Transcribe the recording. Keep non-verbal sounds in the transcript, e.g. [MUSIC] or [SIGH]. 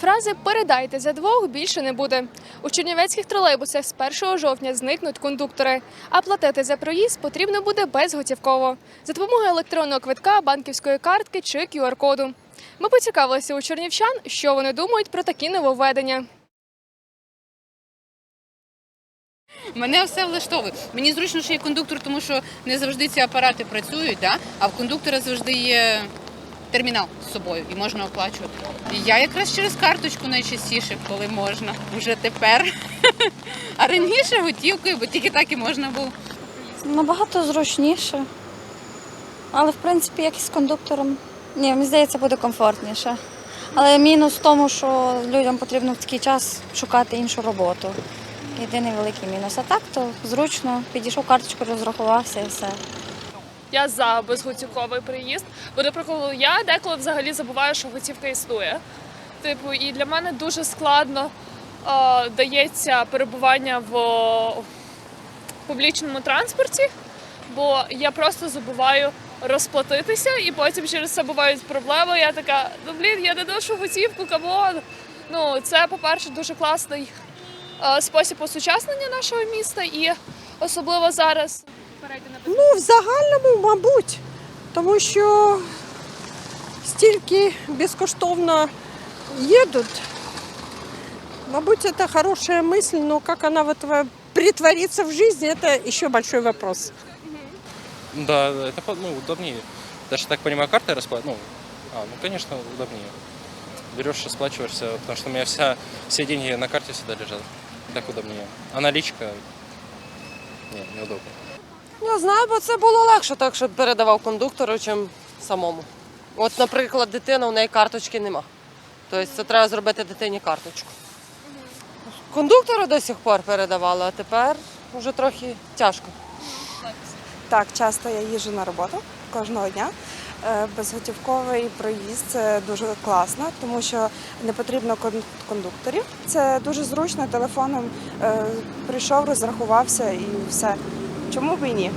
Фрази передайте за двох більше не буде. У чернівецьких тролейбусах з 1 жовтня зникнуть кондуктори, а платити за проїзд потрібно буде безготівково за допомогою електронного квитка, банківської картки чи QR-коду. Ми поцікавилися у чернівчан, що вони думають про такі нововведення. Мене все влаштовує. Мені зручно, що є кондуктор, тому що не завжди ці апарати працюють, да? а в кондуктора завжди є термінал з собою і можна оплачувати. Я якраз через карточку найчастіше, коли можна, вже тепер. [LAUGHS] А раніше готівкою, бо тільки так і можна було. Набагато зручніше. Але в принципі, як і з кондуктором. Ні, мені здається, буде комфортніше. Але мінус в тому, що людям потрібно в такий час шукати іншу роботу. Єдиний великий мінус. А так то зручно, підійшов карточку, розрахувався і все. Я за безготівковий приїзд, бо, наприклад, я деколи взагалі забуваю, що готівка існує. Типу, і для мене дуже складно е, дається перебування в публічному транспорті, бо я просто забуваю розплатитися, і потім через це бувають проблеми. Я така, ну блін, я не ношу готівку, камон. Ну, це, по-перше, дуже класний е, спосіб осучаснення нашого міста, і особливо зараз. Перейти на Ну, в загальному, мабуть, тому що стільки безкоштовно їдуть. Мабуть, это хорошая мысль, но как она вот во- притворится в жизни, это еще большой вопрос. Да, это по- ну, удобнее. Даже так понимаю, картой расплачивать. Ну, а, ну, конечно, удобнее. Берешь, расплачиваешься, потому что у меня вся, все деньги на карте всегда лежат. Так удобнее. А наличка, не, неудобно. Я знаю, бо це було легше так, щоб передавав кондуктору, чим самому. От, наприклад, дитина, у неї карточки нема. Тобто це треба зробити дитині карточку. Кондуктору до сих пор передавала, а тепер вже трохи тяжко. Так, часто я їжджу на роботу кожного дня. Е, Безготівковий проїзд це дуже класно, тому що не потрібно кон- кондукторів. Це дуже зручно телефоном е, прийшов, розрахувався і все. Чому б і ні?